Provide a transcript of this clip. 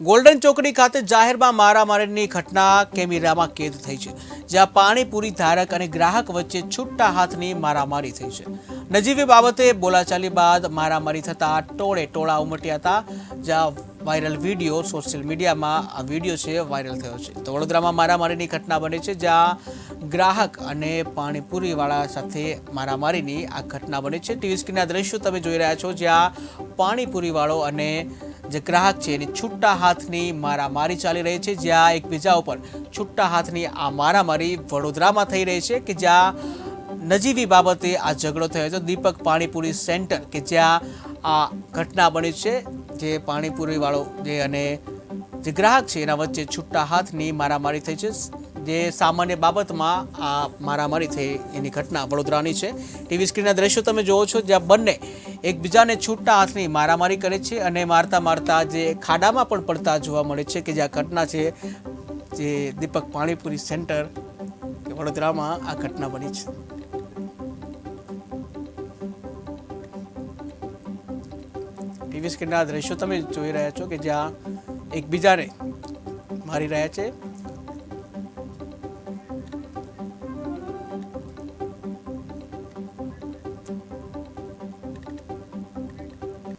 Golden ચોકડી ખાતે જાહેરમાં મારામારીની ઘટના કેમેરામાં કેદ થઈ છે, જ્યાં પાણીપુરી ધારક અને ગ્રાહક વચ્ચે છૂટા હાથની મારામારી થઈ છે. નજીવી બાબતે બોલાચાલી બાદ મારામારી થતાં ટોળે ટોળા ઉમટ્યા હતા, જ્યાં વાયરલ વીડિયો સોશિયલ મીડિયામાં આ વીડિયો છે, વાયરલ થયો છે. તો વડોદરામાં મારામારીની ઘટના બની છે, જ્યાં ગ્રાહક અને પાણીપુરીવાળા સાથે મારામારીની આ ઘટના બની છે. ટીવી સ્ક્રીનના દ્રશ્યો તમે જોઈ રહ્યા છો, જ્યાં પાણીપુરીવાળો અને જે ગ્રાહક છે એની છૂટા હાથની મારામારી ચાલી રહી છે, જ્યાં એકબીજા ઉપર છૂટા હાથની આ મારામારી વડોદરામાં થઈ રહી છે કે જ્યાં નજીવી બાબતે આ ઝઘડો થયો છે દીપક પાણીપુરી સેન્ટર કે જ્યાં આ ઘટના બની છે જે પાણીપુરીવાળો જે અને જે ગ્રાહક છે એના વચ્ચે છૂટા હાથની મારામારી થઈ છે. જે સામાન્ય બાબતમાં આ મારામારી થઈ એની ઘટના વડોદરાની છે. ટીવી સ્ક્રીનના દ્રશ્યો તમે જોવો છો જ્યાં બંને એકબીજાને છૂટતા હાથની મારામારી કરે છે અને મારતા મારતા જે ખાડામાં પણ પડતા જોવા મળે છે કે જે આ ઘટના છે, જે દીપક પાણીપુરી સેન્ટર વડોદરામાં આ ઘટના બની છે. ટીવી સ્ક્રીનના દ્રશ્યો તમે જોઈ રહ્યા છો કે જ્યાં એકબીજાને મારી રહ્યા છે.